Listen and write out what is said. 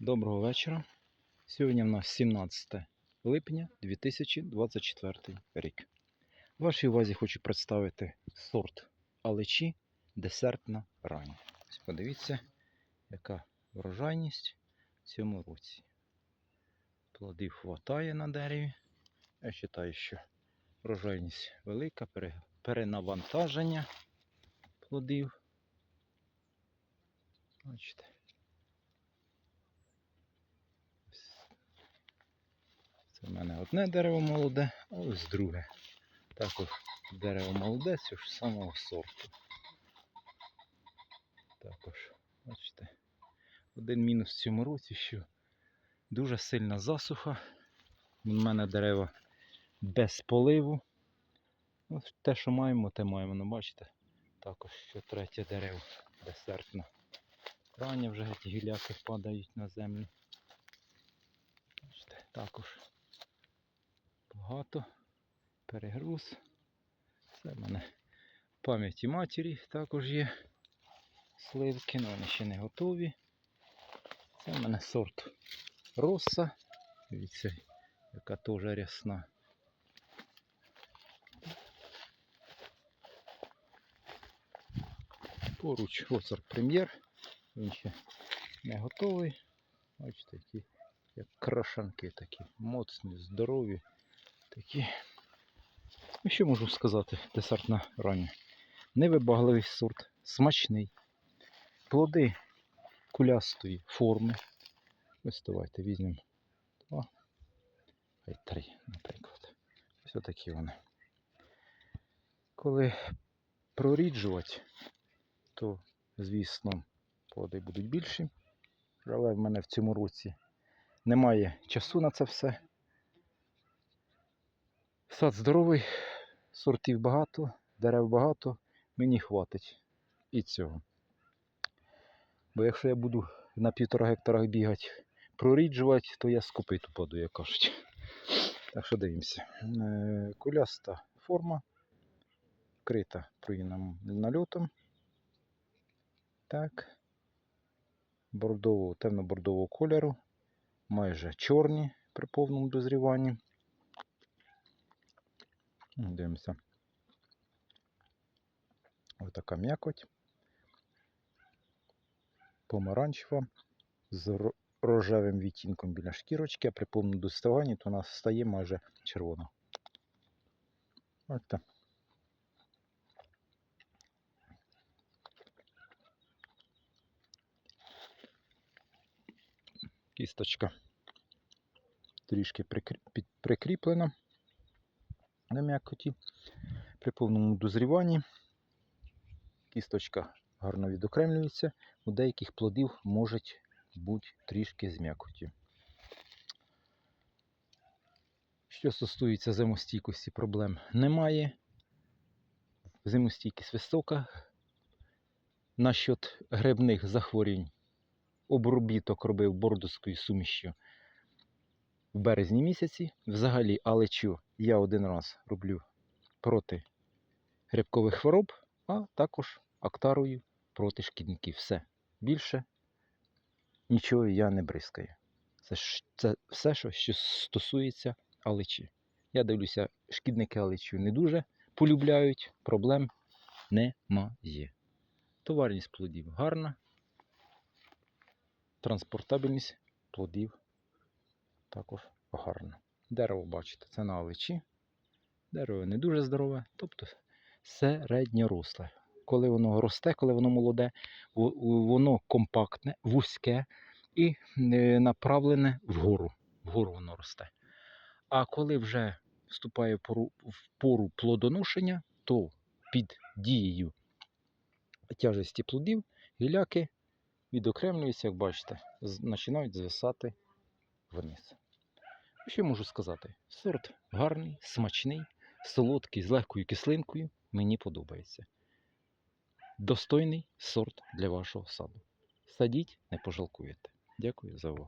Доброго вечора. Сьогодні в нас 17 липня 2024 рік. Вашій увазі хочу представити сорт алечі десертна рань. Ось подивіться, яка врожайність в цьому році. Плодів хватає на дереві. Я вважаю, що врожайність велика, перенавантаження плодів. Бачите. Це в мене одне дерево молоде, а ось друге. Також дерево молоде цього ж самого сорту. Також, бачите, один мінус в цьому році, що дуже сильна засуха. У мене дерева без поливу. Ось те, що маємо, те маємо. Ну, бачите, також що третє дерево десертне. Рання вже ті гіляки падають на землю. Бачите, також багато. Перегруз. Це в мене пам'яті матері також є сливки, але вони ще не готові. Це в мене сорт роса. Дивіться, яка теж рясна. Поруч оцар прем'єр. Він ще не готовий. Бачите, які як крашанки такі, моцні, здорові. Такі. Ну, що можу сказати, десертна рання. Невибагливий сорт, смачний. Плоди кулястої форми. Ось давайте візьмемо два, а й три, наприклад. Ось такі вони. Коли проріджувати, то, звісно, плоди будуть більші. Але в мене в цьому році немає часу на це все. Сад здоровий, сортів багато, дерев багато, мені хватить і цього. Бо якщо я буду на півтора гектара бігати, проріджувати, то я з копиту паду, як кажуть. Так що дивимося. Е, Куляста форма, вкрита проїнним нальотом. Так. Бордового, темно-бордового кольору, майже чорні при повному дозріванні. Дивимося. Ось така м'якоть. Помаранчева з рожевим відтінком біля шкірочки, а при повному доставанні то вона стає майже червона. Так. Кісточка трішки прикріплена на м'якоті. При повному дозріванні кісточка гарно відокремлюється. У деяких плодів можуть бути трішки з м'якоті. Що стосується зимостійкості, проблем немає. Зимостійкість висока. Насчет грибних захворювань обробіток робив бордовською сумішю в березні місяці. Взагалі, алечу я один раз роблю проти грибкових хвороб, а також актарою проти шкідників. Все. Більше нічого я не бризкаю. Це, це все, що, що стосується алечі. Я дивлюся, шкідники алечу не дуже полюбляють, проблем немає. Товарність плодів гарна. Транспортабельність плодів також гарна. Дерево, бачите, це на алечі. Дерево не дуже здорове, тобто середньоросле. Коли воно росте, коли воно молоде, воно компактне, вузьке і е, направлене вгору. Вгору воно росте. А коли вже вступає в пору плодоношення, то під дією тяжесті плодів гіляки відокремлюються, як бачите, починають звисати вниз. Що можу сказати? Сорт гарний, смачний, солодкий, з легкою кислинкою. Мені подобається. Достойний сорт для вашого саду. Садіть, не пожалкуєте. Дякую за увагу.